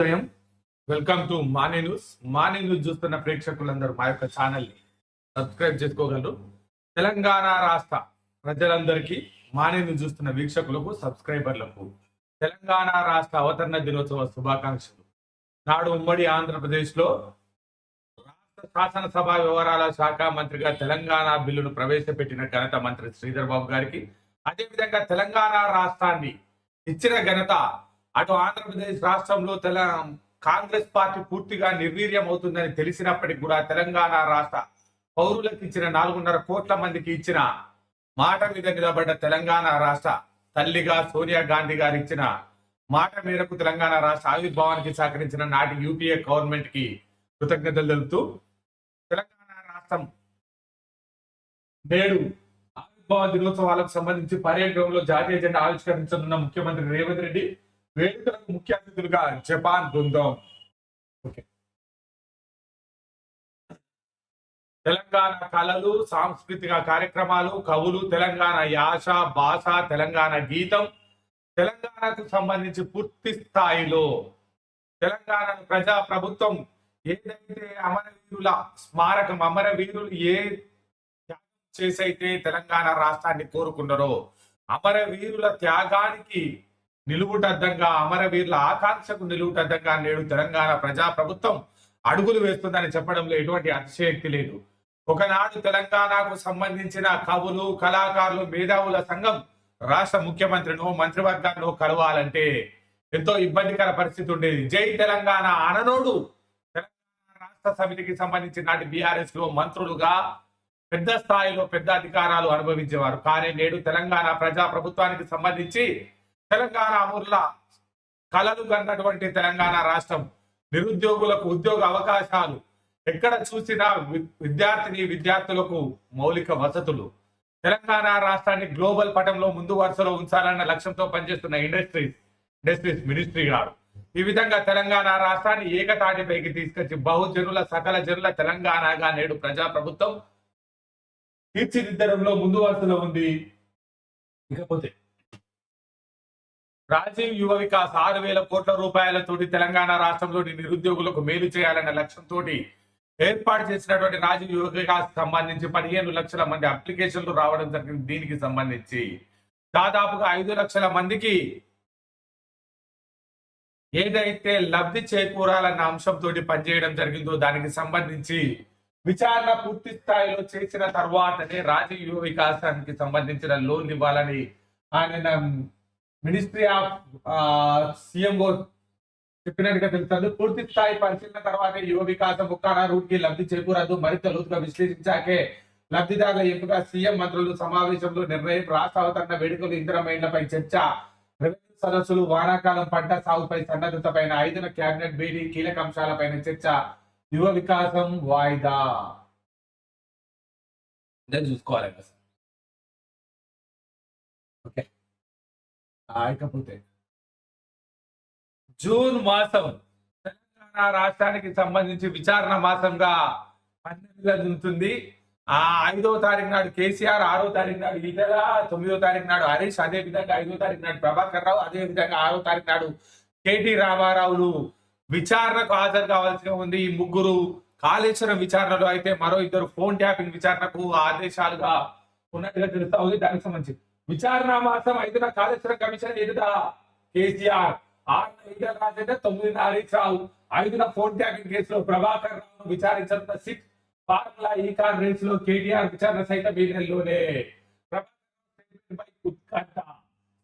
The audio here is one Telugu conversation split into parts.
ఉదయం వెల్కమ్ టు మార్నింగ్ న్యూస్ మానే న్యూస్ చూస్తున్న ప్రేక్షకులందరూ మా యొక్క ఛానల్ని సబ్స్క్రైబ్ చేసుకోగలరు. తెలంగాణ రాష్ట్ర ప్రజలందరికీ మానే న్యూస్ చూస్తున్న వీక్షకులకు సబ్స్క్రైబర్లకు తెలంగాణ రాష్ట్ర అవతరణ దినోత్సవ శుభాకాంక్షలు. నాడు ఉమ్మడి ఆంధ్రప్రదేశ్లో రాష్ట్ర శాసనసభ వ్యవహారాల శాఖ మంత్రిగా తెలంగాణ బిల్లును ప్రవేశపెట్టిన ఘనత మంత్రి శ్రీధర్ బాబు గారికి అదేవిధంగా తెలంగాణ రాష్ట్రాన్ని ఇచ్చిన ఘనత అటు ఆంధ్రప్రదేశ్ రాష్ట్రంలో తెల కాంగ్రెస్ పార్టీ పూర్తిగా నిర్వీర్యం అవుతుందని తెలిసినప్పటికీ కూడా తెలంగాణ రాష్ట్ర పౌరులకు ఇచ్చిన నాలుగున్నర కోట్ల మందికి ఇచ్చిన మాట మీద నిలబడ్డ తెలంగాణ రాష్ట్ర తల్లిగా సోనియా గాంధీ గారు ఇచ్చిన మాట మేరకు తెలంగాణ రాష్ట్ర ఆవిర్భావానికి సహకరించిన నాటి యూపీఏ గవర్నమెంట్కి కృతజ్ఞతలు తెలుపుతూ తెలంగాణ రాష్ట్రం నేడు ఆవిర్భావ దినోత్సవాలకు సంబంధించి పర్యటనలో జాతీయ జెండా ఆవిష్కరించనున్న ముఖ్యమంత్రి రేవంత్ రెడ్డి వేడుకలకు ముఖ్య అతిథులుగా జపాన్ బృందం. ఓకే. తెలంగాణ కళలు సాంస్కృతిక కార్యక్రమాలు కవులు తెలంగాణ యాస భాష తెలంగాణ గీతం తెలంగాణకు సంబంధించి పూర్తి స్థాయిలో తెలంగాణ ప్రజా ప్రభుత్వం ఏదైతే అమరవీరుల స్మారకం అమరవీరులు ఏ చేసైతే తెలంగాణ రాష్ట్రాన్ని కోరుకున్నారో అమరవీరుల త్యాగానికి నిలువుటద్దంగా అమరవీరుల ఆకాంక్షకు నిలువుటద్దంగా నేడు తెలంగాణ ప్రజా ప్రభుత్వం అడుగులు వేస్తుందని చెప్పడంలో ఎటువంటి అతిశయక్తి లేదు. ఒకనాడు తెలంగాణకు సంబంధించిన కవులు కళాకారులు మేధావుల సంఘం రాష్ట్ర ముఖ్యమంత్రిను మంత్రివర్గాన్ని కలవాలంటే ఎంతో ఇబ్బందికర పరిస్థితి ఉండేది. జై తెలంగాణ అననోడు తెలంగాణ రాష్ట్ర సమితికి సంబంధించిన నాటి బీఆర్ఎస్లో మంత్రులుగా పెద్ద స్థాయిలో పెద్ద అధికారాలు అనుభవించేవారు. కానీ నేడు తెలంగాణ ప్రజా ప్రభుత్వానికి సంబంధించి తెలంగాణ అమూర్ల కలలు కన్నటువంటి తెలంగాణ రాష్ట్రం. నిరుద్యోగులకు ఉద్యోగ అవకాశాలు. ఎక్కడ చూసినా విద్యార్థిని విద్యార్థులకు మౌలిక వసతులు. తెలంగాణ రాష్ట్రాన్ని గ్లోబల్ పటంలో ముందు వరుసలో ఉంచాలన్న లక్ష్యంతో పనిచేస్తున్న ఇండస్ట్రీస్ ఇండస్ట్రీస్ మినిస్ట్రీ గారు. ఈ విధంగా తెలంగాణ రాష్ట్రాన్ని ఏకతాటిపైకి తీసుకొచ్చి బహుజనుల సకల జనుల తెలంగాణగా నేడు ప్రజా ప్రభుత్వం తీర్చిదిద్దడంలో ముందు వరుసలో ఉంది. ఇకపోతే రాజీవ్ యువ వికాస్ ఆరు వేల కోట్ల రూపాయలతోటి తెలంగాణ రాష్ట్రంలోని నిరుద్యోగులకు మేలు చేయాలన్న లక్ష్యంతో ఏర్పాటు చేసినటువంటి రాజీవ్ యువ వికాస్ సంబంధించి పదిహేను లక్షల మంది అప్లికేషన్లు రావడం జరిగింది దీనికి సంబంధించి. దాదాపుగా ఐదు లక్షల మందికి ఏదైతే లబ్ధి చేకూరాలన్న అంశంతో పనిచేయడం జరిగిందో దానికి సంబంధించి విచారణ పూర్తి స్థాయిలో చేసిన తర్వాతనే రాజీవ్ యువ వికాసానికి సంబంధించిన లోన్ ఇవ్వాలని ఆయన మినిస్ట్రీ ఆఫ్ సీఎంఓ చెప్పినట్టుగా తెలుస్తుంది. పూర్తి స్థాయి పరిశీలన తర్వాత యువ వికాసం ముక్కానా రూట్కి లబ్ధి చేకూరదు మరింత లోతుగా విశ్లేషించాకే లబ్ధిదారుల ఎంపిక సీఎం మంత్రులు సమావేశంలో నిర్ణయం రాష్ట్ర అవతరణ వేడుకలు ఇంధనమైనపై చర్చ రెవెన్యూ సదస్సులు వానాకాలం పంట సాగుపై సన్నద్ధతపైన ఐదున కేబినెట్ భేటీ కీలక అంశాలపైన చర్చ. యువ వికాసం వాయిదా. చూసుకోవాలి కాకపోతే జూన్ మాసం తెలంగాణ రాష్ట్రానికి సంబంధించి విచారణ మాసంగా పన్నెండుగా ఆ ఐదో తారీఖు నాడు కేసీఆర్ ఆరో తారీఖు నాడు ఈటల తొమ్మిదో తారీఖు నాడు హరీష్ అదే విధంగా ఐదో తారీఖు నాడు ప్రభాకర్ రావు అదే విధంగా ఆరో తారీఖు నాడు కేటీ రామారావులు విచారణకు హాజరు కావాల్సి ఉంది. ఈ ముగ్గురు కాళేశ్వరం విచారణలో అయితే మరో ఇద్దరు ఫోన్ ట్యాపింగ్ విచారణకు ఆదేశాలుగా ఉన్నట్టుగా తెలుస్తా ఉంది. దానికి సంబంధించి విచారణ మాసం ఐదున కాళేశ్వరం కమిషన్ ఎదుట కేసీఆర్ ఆరు ఈటల రాజేందర్ తొమ్మిదిన హరీష్ రావు ఐదున ఫోన్ ట్యాకింగ్ కేసులో ప్రభాకర్ రావు విచారించనున్న సిట్ ఫార్ములా ఈ కార్ రేస్లో కేటీఆర్ విచారణ సైతం ఈ నెలలోనే ప్రభాకర్ ఉత్కంఠ.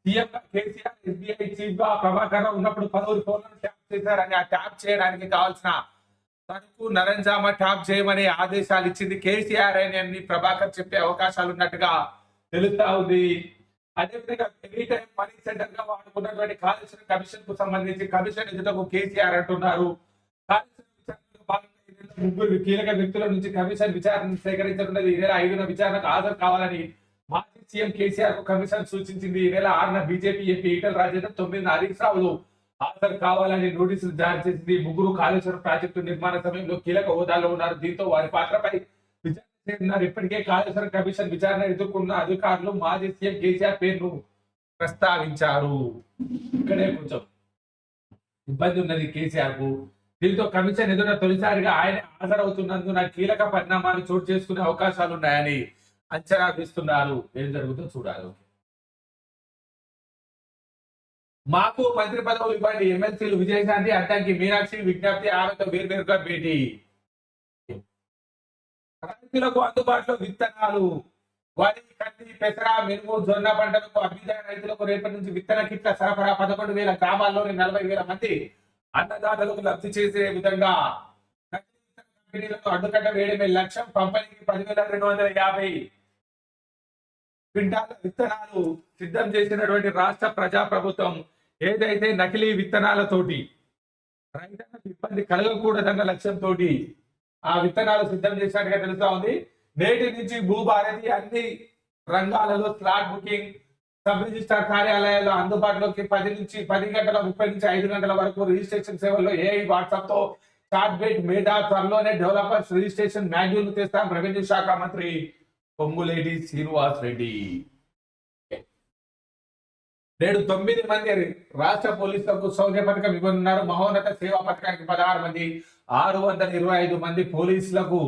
సీఎం కేసీఆర్ ఎస్బీఐ చీఫ్గా ప్రభాకర్ రావు ఉన్నప్పుడు పలువురు ఫోన్లను ట్యాప్ చేశారని ఆ ట్యాప్ చేయడానికి కావాల్సిన తనకు నరంజామ ట్యాప్ చేయమని ఆదేశాలు ఇచ్చింది కేసీఆర్ అని ప్రభాకర్ చెప్పే అవకాశాలు ఉన్నట్టుగా తెలుస్తా ఉంది. అదేవిధంగా ఎనీ టైం మనీ సెంటర్గా వాడుకున్నటువంటి కాళేశ్వరం కమిషన్కు సంబంధించి కమిషన్ ఎదుటకు కేసీఆర్ అంటున్నారు. ముగ్గురు కీలక వ్యక్తుల నుంచి కమిషన్ విచారణ సేకరించనున్నది. ఈ నెల ఐదున విచారణకు హాజరు కావాలని మాజీ సీఎం కేసీఆర్కు కమిషన్ సూచించింది. ఈ నెల ఆరున బీజేపీ ఎంపీ ఈటల రాజేందర్ తొమ్మిదిన హరీష్ రావులు హాజరు కావాలని నోటీసులు జారీ చేసింది. ముగ్గురు కాళేశ్వరం ప్రాజెక్టు నిర్మాణ సమయంలో కీలక హోదాలో ఉన్నారు. దీంతో వారి పాత్రపై ఇప్పటికే కాళేశ్వరం కమిషన్ విచారణ ఎదుర్కొన్న అధికారులు మాజీ సీఎం కేసీఆర్ పేరును ప్రస్తావించారు. ఇక్కడే కొంచెం ఇబ్బంది ఉన్నది కేసీఆర్కు దీంతో కమిషన్ ఎదుట తొలిసారిగా ఆయన హాజరవుతున్నందున కీలక పరిణామాలు చోటు చేసుకునే అవకాశాలు ఉన్నాయని అంచనా వేస్తున్నారు. ఏం జరుగుతుందో చూడాలి. మాకు మంత్రి పదవులు ఇవ్వండి. ఎమ్మెల్సీలు విజయశాంతి అడ్డంకి మీనాక్షి విజ్ఞప్తి ఆమెతో వేర్వేరుగా భేటీ. రైతులకు అందుబాటులో విత్తనాలు. వరి కంది పెసర మినుము జొన్న పంటలకు అభ్యుదయ రైతులకు రేపటి నుంచి విత్తన కిట్ల సరఫరా పదకొండు వేల గ్రామాల్లోని నలభై వేల మంది అన్నదాతలకు లబ్ధి చేసే విధంగా కంపెనీలకు అడ్డుకట్ట వేయడమే లక్ష్యం. పంపిణీకి పదివేల రెండు వందల యాభై క్వింటాల విత్తనాలు సిద్ధం చేసినటువంటి రాష్ట్ర ప్రజా ప్రభుత్వం ఏదైతే నకిలీ విత్తనాలతోటి రైతులకు ఇబ్బంది కలగకూడదన్న లక్ష్యంతో ఆ విత్తనాలు సిద్ధం చేసినట్టుగా తెలుస్తా ఉంది. నేటి నుంచి భూభారతి అన్ని రంగాలలో స్లాట్ బుకింగ్ సబ్ రిజిస్టార్ కార్యాలయాల్లో అందుబాటులోకి పది నుంచి పది గంటల ముప్పై నుంచి ఐదు గంటల వరకు రిజిస్ట్రేషన్ సేవల్లో ఏఐ వాట్సాప్తో చాట్ మేధా త్వరలోనే డెవలపర్స్ రిజిస్ట్రేషన్ మాన్యువల్ తెస్తాం రెవెన్యూ శాఖ మంత్రి పొంగులేటి శ్రీనివాస్ రెడ్డి. నేడు తొమ్మిది మంది రాష్ట్ర పోలీసులకు శౌర్య పథకం ఇవ్వనున్నారు. మహోన్నత సేవా పథకానికి పదహారు మంది ఆరు వందల ఇరవై ఐదు మంది పోలీసులకు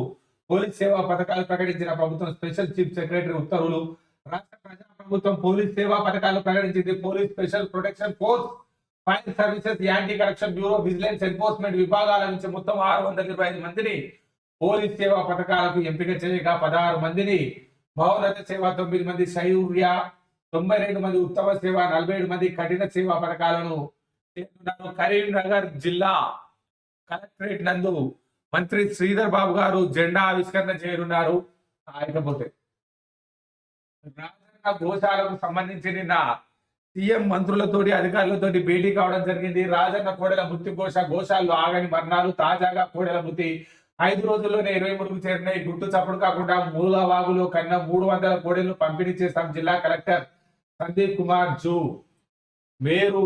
పోలీస్ సేవా పథకాలు ప్రకటించిన ప్రభుత్వం స్పెషల్ చీఫ్ సెక్రటరీ ఉత్తర్వులు. రాష్ట్ర ప్రజా ప్రభుత్వం పోలీస్ సేవా పథకాలు ప్రకటించింది. Police special protection force fire services anti corruption bureau vigilance enforcement విభాగాల నుంచి మొత్తం ఆరు వందల ఇరవై ఐదు మందిని పోలీస్ సేవా పథకాలకు ఎంపిక చేయగా పదహారు మందిని మౌనత సేవ తొమ్మిది మంది శౌర్య తొంభై రెండు మంది ఉత్తమ సేవ నలభై ఏడు మంది కఠిన సేవా పథకాలను కరీంనగర్ జిల్లా కలెక్టరేట్ నందు మంత్రి శ్రీధర్ బాబు గారు జెండా ఆవిష్కరణ చేయనున్నారు. ఆయనపోతే రాజన్న గోశాలకు సంబంధించి నిన్న సీఎం మంత్రులతోటి అధికారులతోటి భేటీ కావడం జరిగింది. రాజన్న కోడెల మృతి ఘోష గోశాల్లో ఆగని మరణాలు తాజాగా కోడెల మృతి. ఐదు రోజుల్లోనే ఇరవై మూడుకు చేరినాయి గుట్టు చప్పుడు కాకుండా మూలవాగులో కన్నా మూడు వందల కోడెలు పంపిణీ చేస్తాం జిల్లా కలెక్టర్ సందీప్ కుమార్ జూ. మీరు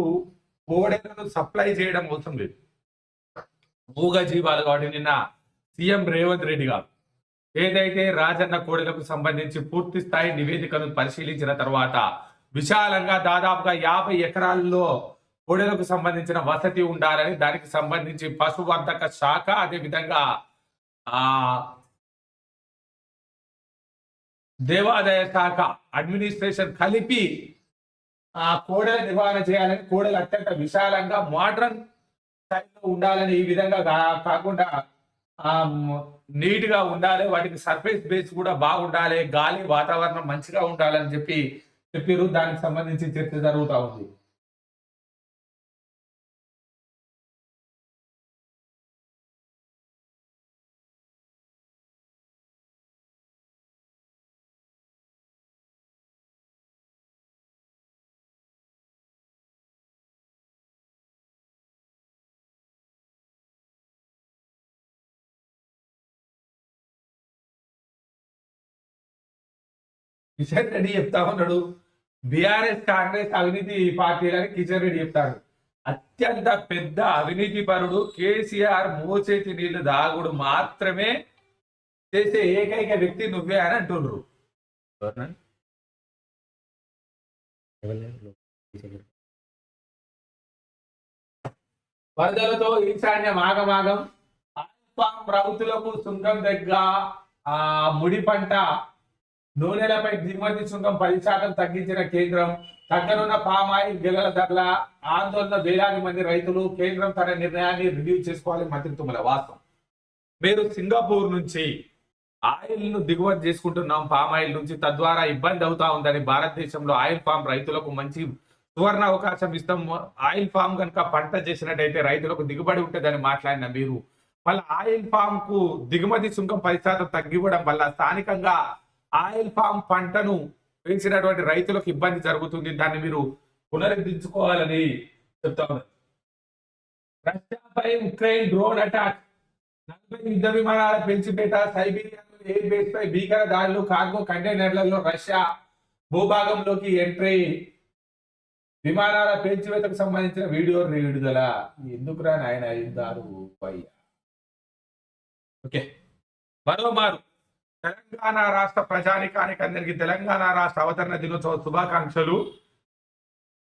కోడెలను సప్లై చేయడం అవసరం లేదు. మూగ జీవాలు కాబట్టి నిన్న సీఎం రేవంత్ రెడ్డి గారు ఏదైతే రాజన్న కోడెలకు సంబంధించి పూర్తి స్థాయి నివేదికను పరిశీలించిన తర్వాత విశాలంగా దాదాపుగా యాభై ఎకరాల్లో కోడెలకు సంబంధించిన వసతి ఉండాలని దానికి సంబంధించి పశువర్ధక శాఖ అదే విధంగా ఆ దేవాదాయ శాఖ అడ్మినిస్ట్రేషన్ కలిపి ఆ కోడల నివారణ చేయాలని కోడెలు అత్యంత విశాలంగా మోడర్న్ స్థాయిలో ఉండాలని ఈ విధంగా కాకుండా నీట్గా ఉండాలి వాటికి సర్ఫేస్ బేస్ కూడా బాగుండాలి గాలి వాతావరణం మంచిగా ఉండాలని చెప్పి చెప్పారు దానికి సంబంధించి చర్చ జరుగుతా ఉంది. కిషన్ రెడ్డి చెప్తా ఉన్నాడు. బీఆర్ఎస్ కాంగ్రెస్ అవినీతి పార్టీ అని కిషన్ రెడ్డి చెప్తాడు. అత్యంత పెద్ద అవినీతి పరుడు కేసీఆర్ మోచేతి నీళ్ళు దాగుడు మాత్రమే చేసే ఏకైక వ్యక్తి నువ్వే అని అంటుండ్రు. వరదలతో ఈశాన్య ఆగమాగం. ఆల్ఫామ్ రైతులకు సుంకం దగ్గర ఆ ముడి పంట నూనెలపై దిగుమతి సుంకం పది శాతం తగ్గించిన కేంద్రం తగ్గనున్న పామాయిల్ గెలల ధరల ఆందోళన వేలాది మంది రైతులు కేంద్రం తన నిర్ణయాన్ని రివ్యూ చేసుకోవాలి మంత్రి తుమ్మల వాస్తవం. మీరు సింగపూర్ నుంచి ఆయిల్ను దిగుమతి చేసుకుంటున్నాం పామాయిల్ నుంచి తద్వారా ఇబ్బంది అవుతా ఉందని భారతదేశంలో ఆయిల్ ఫామ్ రైతులకు మంచి సువర్ణ అవకాశం ఇస్తాం. ఆయిల్ ఫామ్ కనుక పంట చేసినట్టయితే రైతులకు దిగుబడి ఉంటుందని మాట్లాడిన మీరు. మళ్ళీ ఆయిల్ ఫామ్కు దిగుమతి సుంకం పది శాతం తగ్గివ్వడం వల్ల స్థానికంగా ఆయిల్ ఫామ్ పంటను వేసినటువంటి రైతులకు ఇబ్బంది జరుగుతుంది. దాన్ని మీరు పునరుద్ధరించుకోవాలని చెప్తా ఉన్నారు. రష్యాపై ఉక్రెయిన్ డ్రోన్ అటాక్. నలభై యుద్ధ విమానాల పెంచిపేట సైబీరియా ఎయిర్ బేస్ పై భీకర దాడులు. కార్గో కంటైనర్లలో రష్యా భూభాగంలోకి ఎంట్రీ. విమానాల పేల్చివేతకు సంబంధించిన వీడియో విడుదల ఎందుకురా నాయన యుద్ధాలు పయ్యా? ఓకే. మరోమారు. తెలంగాణ రాష్ట్ర ప్రజానికానికి అందరికీ తెలంగాణ రాష్ట్ర అవతరణ దినోత్సవ శుభాకాంక్షలు.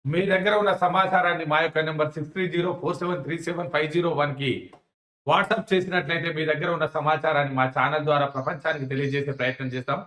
మీ దగ్గర ఉన్న సమాచారాన్ని మా యొక్క number six three zero four seven three seven five zero వన్కి వాట్సాప్ చేసినట్లయితే మీ దగ్గర ఉన్న సమాచారాన్ని మా ఛానల్ ద్వారా ప్రపంచానికి తెలియజేసే ప్రయత్నం చేస్తాం.